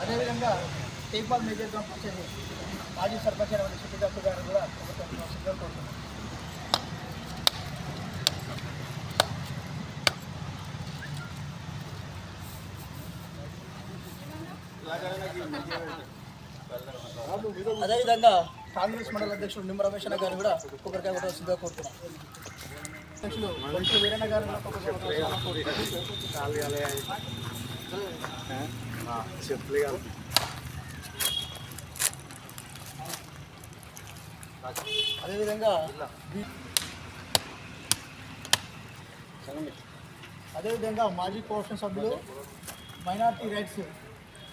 అదేవిధంగా టేపాల్ మేజర్ గ్రామ పంచాయతీ మాజీ సర్పంచ్ అయిన సిద్ధిదత్తు గారు కూడా ఒక సంవత్సరంగా అదేవిధంగా కాంగ్రెస్ మండల అధ్యక్షుడు నిమ్మ రమేష్ గారు కూడా కొబ్బరికాయ కూడా సిద్ధంగా కోరుతున్నారు వంటి వీరన్న గారు కూడా కొబ్బరికాయ అదేవిధంగా అదేవిధంగా మాజీ కోఆప్షన్ సభ్యులు మైనార్టీ రైట్స్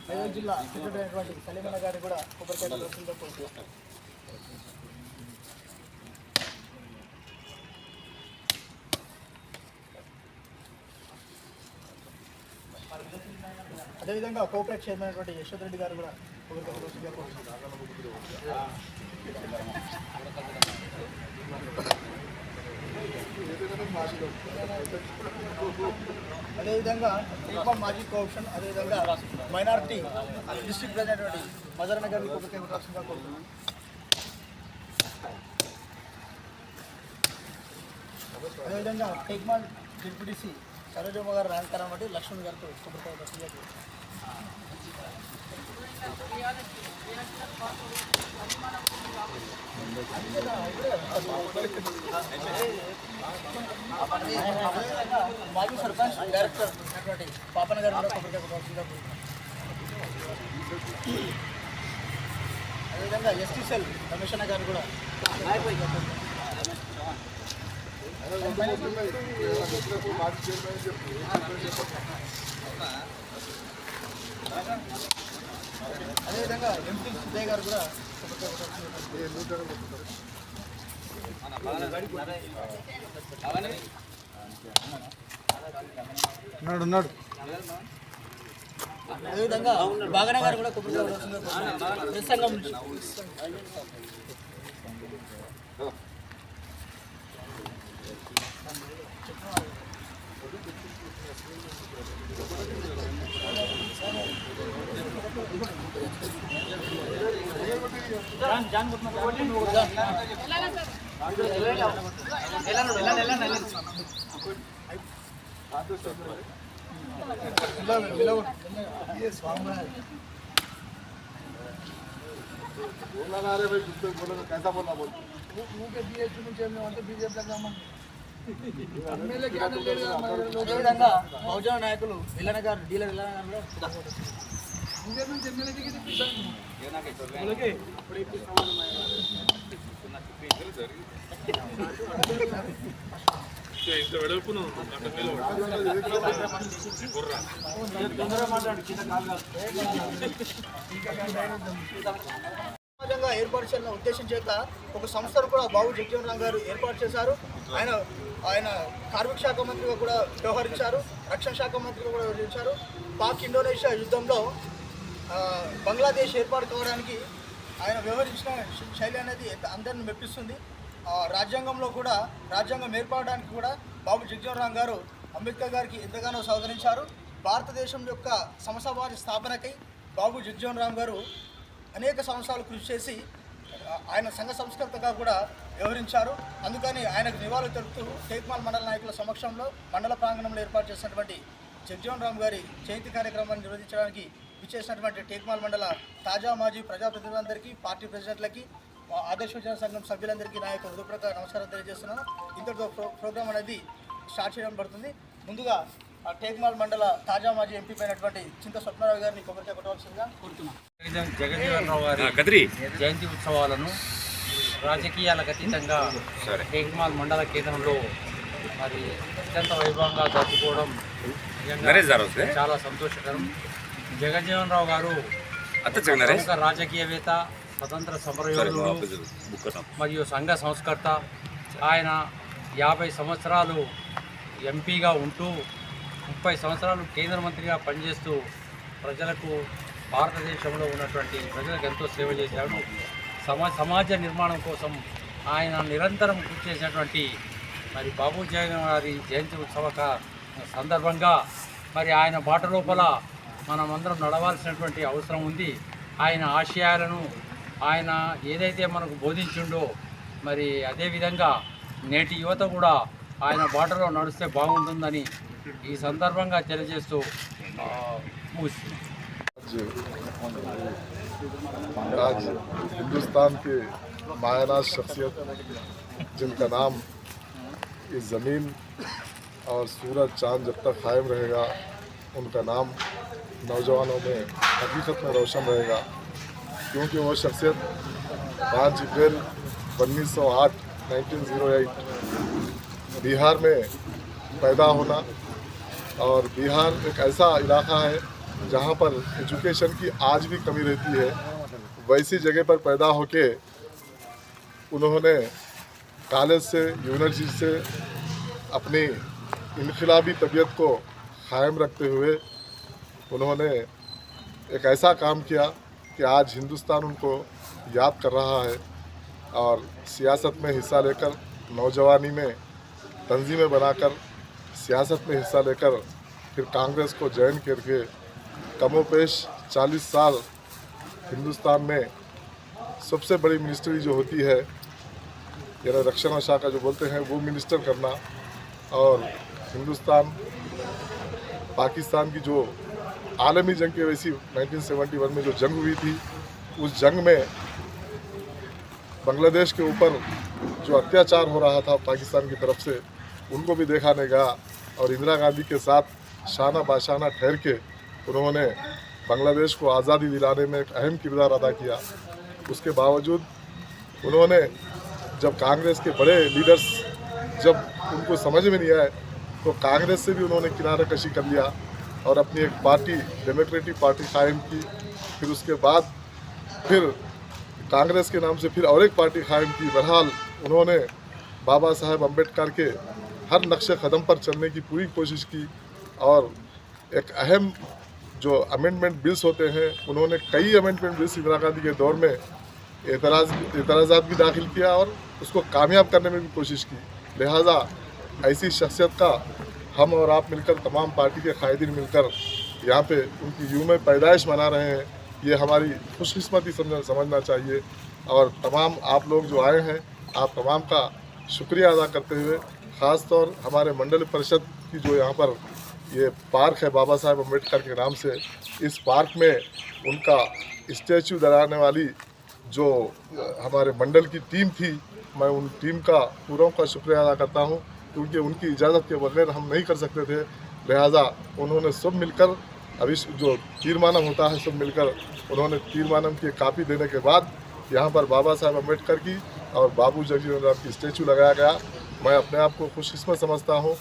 మెదక్ జిల్లా సెక్రటరీ అయినటువంటి సలీమన్న గారిని కూడా కొబ్బరికాయ అదేవిధంగా కోఆపరేట్ చైర్మన్ అయినటువంటి యశ్వత్ రెడ్డి గారు కూడా అదేవిధంగా టీపాల్ మాజీ కోఆప్షన్ అదేవిధంగా మైనార్టీ డిస్టిక్ ప్రెసిడెంట్ అయినటువంటి మదరన్న గారిని కొబ్బరికాయ కొట్టవలసిందిగా కోరుతున్నాం అదేవిధంగా టెక్మాల్ డిప్యూటీసీ సరోజమ్మ గారు ర్యాంకర్ బట్టి లక్ష్మణ్ గారితో కొబ్బరికాయ కొట్టవలసిందిగా కోరుతున్నాం మాజీ సర్పంచ్ డైరెక్టర్ పాపన గారు కూడా అదేవిధంగా ఎస్టీ సెల్ కమిషనర్ గారు కూడా అదేవిధంగా ఎంపీ సుజయ్ గారు కూడా ఉన్నాడు ఉన్నాడు అదేవిధంగా బాగానే గారు కూడా కొబ్బరికాయ ప్రసంగం నుంచి कैसा बोलना बोल అదేవిధంగా బహుజన నాయకులు విలన గారు డీలర్ విలన గారు కూడా సమాజంగా ఏర్పాటు చేయాలన్న ఉద్దేశం చేత ఒక సంస్థను కూడా బాబు జగజీవన్ రామ్ గారు ఏర్పాటు చేశారు. ఆయన ఆయన కార్మిక శాఖ మంత్రిగా కూడా వ్యవహరించారు రక్షణ శాఖ మంత్రిగా కూడా వ్యవహరించారు. పాక్ ఇండోనేషియా యుద్ధంలో బంగ్లాదేశ్ ఏర్పాటు కావడానికి ఆయన వ్యవహరించిన శైలి అనేది అందరిని మెప్పిస్తుంది. రాజ్యాంగంలో కూడా రాజ్యాంగం ఏర్పడడానికి కూడా బాబు జగ్జీవన్ రామ్ గారు అంబేద్కర్ గారికి ఎంతగానో సహకరించారు. భారతదేశం యొక్క సమసమాజ స్థాపనకై బాబు జగ్జీవన్ రామ్ గారు అనేక సంవత్సరాలు కృషి చేసి ఆయన సంఘ సంస్కర్తగా కూడా వ్యవహరించారు. అందుకని ఆయనకు నివాళులు తెలుపుతూ టేక్మాల్ మండల నాయకుల సమక్షంలో మండల ప్రాంగణంలో ఏర్పాటు చేసినటువంటి జగ్జీవన్ రామ్ గారి జయంతి కార్యక్రమాన్ని నిర్వహించడానికి విచ్చేసినటువంటి టేక్మాల్ మండల తాజా మాజీ ప్రజాప్రతినిధులందరికీ పార్టీ ప్రెసిడెంట్లకి ఆదర్శ విచార సంఘం సభ్యులందరికీ నా యొక్క హృదయపూర్వక నమస్కారం తెలియజేస్తున్నాను. ఇంతటితో ప్రో ప్రోగ్రామ్ అనేది స్టార్ట్ చేయడం పడుతుంది. ముందుగా ఆ, టేక్మాల్ మండల తాజా మాజీ ఎంపీ అయినటువంటి చింత స్వప్నారావు గారిని కొబ్బరికాయ కొట్టవలసిందిగా కోరుతున్నాను. రావు గారి జయంతి ఉత్సవాలను రాజకీయాలకు అతీతంగా టేక్మాల్ మండల కేంద్రంలో మరి అత్యంత వైభవంగా జరుపుకోవడం నిజంగా చాలా సంతోషకరం. జగజీవన్ రావు గారు ప్రముఖ రాజకీయవేత్త స్వతంత్ర సమరయోధుడు మరియు సంఘ సంస్కర్త. ఆయన యాభై సంవత్సరాలు ఎంపీగా ఉంటూ ముప్పై సంవత్సరాలు కేంద్ర మంత్రిగా పనిచేస్తూ ప్రజలకు భారతదేశంలో ఉన్నటువంటి ప్రజలకు ఎంతో సేవ చేశాడు. సమా సమాజ నిర్మాణం కోసం ఆయన నిరంతరం కృషి చేసినటువంటి మరి బాబు జగన్ గారి జయంతి ఉత్సవ సందర్భంగా మరి ఆయన బాట లోపల మనం అందరం నడవాల్సినటువంటి అవసరం ఉంది ఆయన ఆశయాలను ఆయన ఏదైతే మనకు బోధించిండో మరి అదేవిధంగా నేటి యువత కూడా ఆయన బాటలో నడిస్తే బాగుంటుందని ఈ సందర్భంగా తెలియజేస్తూ ఆ, ముగిస్తున్నాను आज हिंदुस्तान के मायानाज शख्सियत जिनका नाम इस ज़मीन और सूरज चांद जब तक कायम रहेगा उनका नाम नौजवानों में हकीकत में रोशन रहेगा, क्योंकि वो शख्सियत पाँच अप्रैल उन्नीस सौ आठ नाइनटीन ज़ीरो एट बिहार में पैदा होना और बिहार एक ऐसा इलाका है जहाँ पर एजुकेशन की आज भी कमी रहती है। वैसी जगह पर पैदा होके उन्होंने कॉलेज से, यूनिवर्सिटी से अपनी इनकलाबी तबीयत को कायम रखते हुए उन्होंने एक ऐसा काम किया कि आज हिंदुस्तान उनको याद कर रहा है और सियासत में हिस्सा लेकर, नौजवानी में तंजीमें बनाकर सियासत में हिस्सा लेकर फिर कांग्रेस को ज्वाइन करके कमोपेश 40 साल हिंदुस्तान में सबसे बड़ी मिनिस्ट्री जो होती है, यानी रक्षा शाखा जो बोलते हैं, वो मिनिस्टर करना और हिंदुस्तान, पाकिस्तान की जो आलमी जंग की वैसी 1971 में जो जंग हुई थी, उस जंग में बांग्लादेश के ऊपर जो अत्याचार हो रहा था पाकिस्तान की तरफ़ से, उनको भी देखा देखाने गया और इंदिरा गांधी के साथ शाना बाशाना ठहर के उन्होंने बांग्लादेश को आज़ादी दिलाने में एक अहम किरदार अदा किया। उसके बावजूद उन्होंने जब कांग्रेस के बड़े लीडर्स जब उनको समझ में नहीं आए तो कांग्रेस से भी उन्होंने किनारा कशी कर लिया। और अपनी एक पार्टी डेमोक्रेटिक पार्टी कायम की, फिर उसके बाद फिर कांग्रेस के नाम से फिर और एक पार्टी कायम की। बहरहाल उन्होंने बाबा साहेब अंबेडकर के हर नक्शे कदम पर चलने की पूरी कोशिश की और एक अहम जो अमेंडमेंट बिल्स होते हैं, उन्होंने कई अमेंडमेंट बिल्स इंदिरा गांधी के दौर में एतराज़, एतराज़ात भी दाखिल किया और उसको कामयाब करने में भी कोशिश की। लिहाजा ऐसी शख्सियत का हम और आप मिलकर तमाम पार्टी के कायदीन मिलकर यहाँ पे उनकी यूम पैदाइश मना रहे हैं, ये हमारी खुशकस्मती समझ, समझना चाहिए। और तमाम आप लोग जो आए हैं, आप तमाम का शुक्रिया अदा करते हुए ख़ास तौर हमारे मंडल परिषद की जो यहाँ पर ये पार्क है बाबा साहेब अंबेडकर के नाम से, इस पार्क में उनका स्टैचू लगाने वाली जो हमारे मंडल की टीम थी, मैं उन टीम का पूरों का शुक्रिया अदा करता हूँ। क्योंकि उनकी इजाज़त के बगैर हम नहीं कर सकते थे। लिहाजा उन्होंने सब मिलकर, अभी जो तीरमानम होता है, सब मिलकर उन्होंने तीरमानम की कापी देने के बाद यहाँ पर बाबा साहब अंबेडकर की और बाबू जगजीवन राम की स्टैचू लगाया गया। मैं अपने आप को खुशकिस्मत समझता हूँ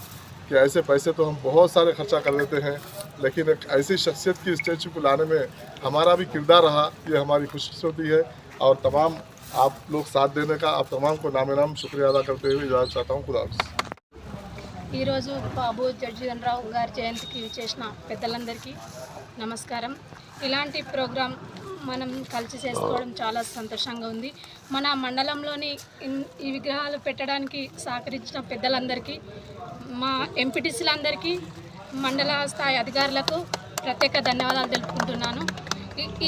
कि ऐसे पैसे तो हम बहुत सारे खर्चा कर लेते हैं, लेकिन एक ऐसी शख्सियत की स्टैचू को लाने में हमारा भी किरदार रहा, ये हमारी खुशकस्मती है। और तमाम आप लोग साथ देने का, आप तमाम को नामे शुक्रिया अदा करते हुए इजाज़त चाहता हूँ। खुदा हाफ़िज़। ఈరోజు బాబు జడ్జీవన్ రావు గారి జయంతికి చేసిన పెద్దలందరికీ నమస్కారం. ఇలాంటి ప్రోగ్రాం మనం కలిసి చేసుకోవడం చాలా సంతోషంగా ఉంది. మన మండలంలోని ఈ విగ్రహాలు పెట్టడానికి సహకరించిన పెద్దలందరికీ మా ఎంపీటీసీలందరికీ మండల స్థాయి అధికారులకు ప్రత్యేక ధన్యవాదాలు తెలుపుకుంటున్నాను.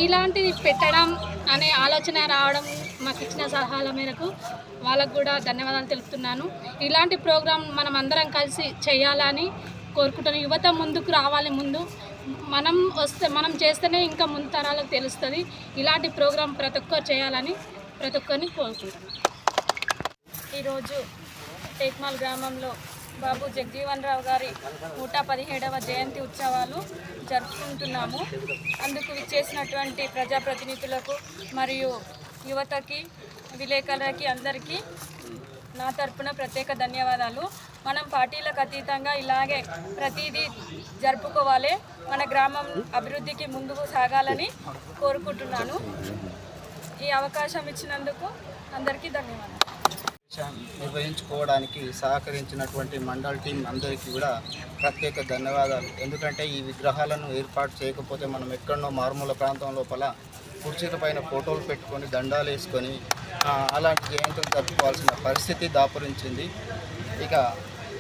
ఇలాంటిది పెట్టడం అనే ఆలోచన రావడం మాకు ఇచ్చిన సలహాల మేరకు వాళ్ళకు కూడా ధన్యవాదాలు తెలుపుతున్నాను. ఇలాంటి ప్రోగ్రాం మనం అందరం కలిసి చేయాలని కోరుకుంటున్నాను. యువత ముందుకు రావాలి ముందు మనం వస్తే మనం చేస్తేనే ఇంకా ముందు తరాలకు తెలుస్తుంది. ఇలాంటి ప్రోగ్రాం ప్రతి ఒక్కరు చేయాలని ప్రతి ఒక్కరిని కోరుకుంటున్నాను. ఈరోజు టేక్మాల్ గ్రామంలో బాబు జగజీవన్ రావు గారి నూట పదిహేడవ జయంతి ఉత్సవాలు జరుపుకుంటున్నాము. అందుకు విచ్చేసినటువంటి ప్రజాప్రతినిధులకు మరియు యువతకి విలేకరులకి అందరికీ నా తరపున ప్రత్యేక ధన్యవాదాలు. మనం పార్టీలకు అతీతంగా ఇలాగే ప్రతిదీ జరుపుకోవాలి. మన గ్రామం అభివృద్ధికి ముందుకు సాగాలని కోరుకుంటున్నాను. ఈ అవకాశం ఇచ్చినందుకు అందరికీ ధన్యవాదాలు. నిర్వహించుకోవడానికి సహకరించినటువంటి మండల్ టీం అందరికీ కూడా ప్రత్యేక ధన్యవాదాలు. ఎందుకంటే ఈ విగ్రహాలను ఏర్పాటు చేయకపోతే మనం ఎక్కడో మారుమూల ప్రాంతం లోపల కుర్చీల పైన ఫోటోలు పెట్టుకొని దండాలు వేసుకొని అలాంటి జయంతులు జరుపుకోవాల్సిన పరిస్థితి దాపురించింది. ఇక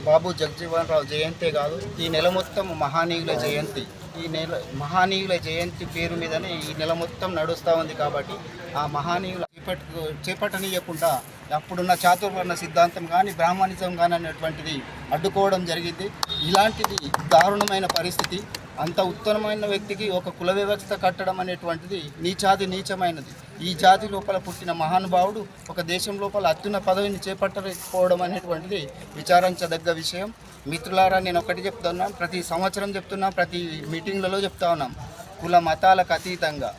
బాబు జగజీవన్ రావు జయంతే కాదు ఈ నెల మొత్తం మహానీయుల జయంతి. ఈ నెల మహానీయుల జయంతి పేరు మీదనే ఈ నెల మొత్తం నడుస్తూ ఉంది కాబట్టి ఆ మహానీయుల చేపట్టు చేపట్టనీయకుండా అప్పుడున్న చాతుర్వర్ణ సిద్ధాంతం కానీ బ్రాహ్మణిజం కానీ అనేటువంటిది అడ్డుకోవడం జరిగింది. ఇలాంటిది దారుణమైన పరిస్థితి. అంత ఉత్తమమైన వ్యక్తికి ఒక కుల వ్యవస్థ కట్టడం అనేటువంటిది నీచాది నీచమైనది. ఈ జాతి లోపల పుట్టిన మహానుభావుడు ఒక దేశం లోపల అత్యున్న పదవిని చేపట్టకపోవడం అనేటువంటిది విచారించదగ్గ విషయం. మిత్రులారా నేను ఒకటి చెప్తున్నాను ప్రతి సంవత్సరం చెప్తున్నా ప్రతి మీటింగ్లలో చెప్తా ఉన్నాం. కుల మతాలకు అతీతంగా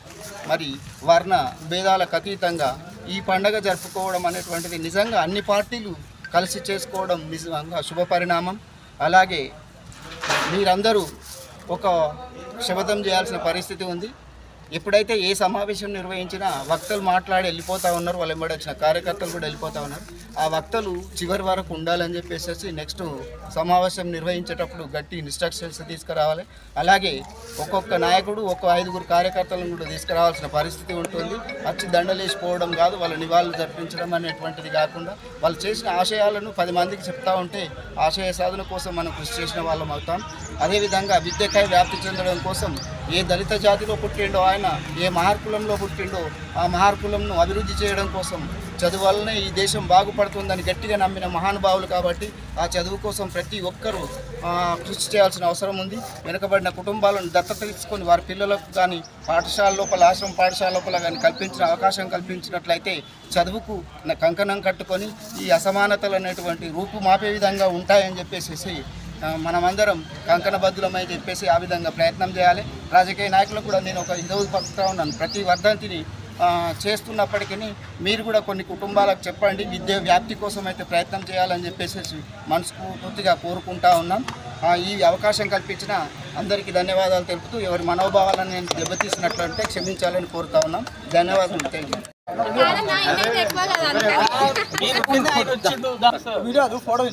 మరి వర్ణ భేదాలకు అతీతంగా ఈ పండగ జరుపుకోవడం అనేటువంటిది నిజంగా అన్ని పార్టీలు కలిసి చేసుకోవడం నిజంగా శుభ పరిణామం. అలాగే మీరందరూ ఒక శపథం చేయాల్సిన పరిస్థితి ఉంది. ఎప్పుడైతే ఏ సమావేశం నిర్వహించినా వక్తలు మాట్లాడి వెళ్ళిపోతూ ఉన్నారు వాళ్ళు వెంబడి వచ్చిన కార్యకర్తలు కూడా వెళ్ళిపోతూ ఉన్నారు. ఆ వక్తలు చివరి వరకు ఉండాలని చెప్పేసి నెక్స్ట్ సమావేశం నిర్వహించేటప్పుడు గట్టి ఇన్స్ట్రక్షన్స్ తీసుకురావాలి. అలాగే ఒక్కొక్క నాయకుడు ఒక్కో ఐదుగురు కార్యకర్తలను కూడా తీసుకురావాల్సిన పరిస్థితి ఉంటుంది. వచ్చి దండలేసిపోవడం కాదు వాళ్ళ నివాళులు జరిపించడం అనేటువంటిది కాకుండా వాళ్ళు చేసిన ఆశయాలను పది మందికి చెప్తా ఉంటే ఆశయ సాధన కోసం మనం కృషి చేసిన వాళ్ళం అవుతాం. అదేవిధంగా విద్యకై వ్యాప్తి చెందడం కోసం ఏ దళిత జాతిలో పుట్టిండో ఆయన ఏ మహార్కులంలో పుట్టిండో ఆ మహార్కులంను అభివృద్ధి చేయడం కోసం చదువు వల్లనే ఈ దేశం బాగుపడుతుందని గట్టిగా నమ్మిన మహానుభావులు కాబట్టి ఆ చదువు కోసం ప్రతి ఒక్కరూ కృషి చేయాల్సిన అవసరం ఉంది. వెనుకబడిన కుటుంబాలను దత్తత తీసుకొని వారి పిల్లలకు కానీ పాఠశాల లోపల ఆశ్రమ పాఠశాల లోపల కానీ కల్పించిన అవకాశం కల్పించినట్లయితే చదువుకు కంకణం కట్టుకొని ఈ అసమానతలు అనేటువంటి రూపు మాపే విధంగా ఉంటాయని చెప్పేసి మనమందరం కంకణబద్ధులమై చెప్పేసి ఆ విధంగా ప్రయత్నం చేయాలి. రాజకీయ నాయకులకు కూడా నేను ఒక హిందూ పడుతూ ఉన్నాను. ప్రతి వర్ధంతిని చేస్తున్నప్పటికీ మీరు కూడా కొన్ని కుటుంబాలకు చెప్పండి. విద్య వ్యాప్తి కోసం అయితే ప్రయత్నం చేయాలని చెప్పేసి మనస్ఫూర్తిగా కోరుకుంటా ఉన్నాం. ఆ, ఈ అవకాశం కల్పించిన అందరికీ ధన్యవాదాలు తెలుపుతూ ఎవరి మనోభావాలను నేను దెబ్బతీసినట్లంటే క్షమించాలని కోరుతా ఉన్నాం. ధన్యవాదాలు థ్యాంక్ యూ వీడియో ఫోటో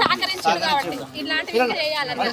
సహకరించారు కాబట్టి ఇలాంటివి చేయాలని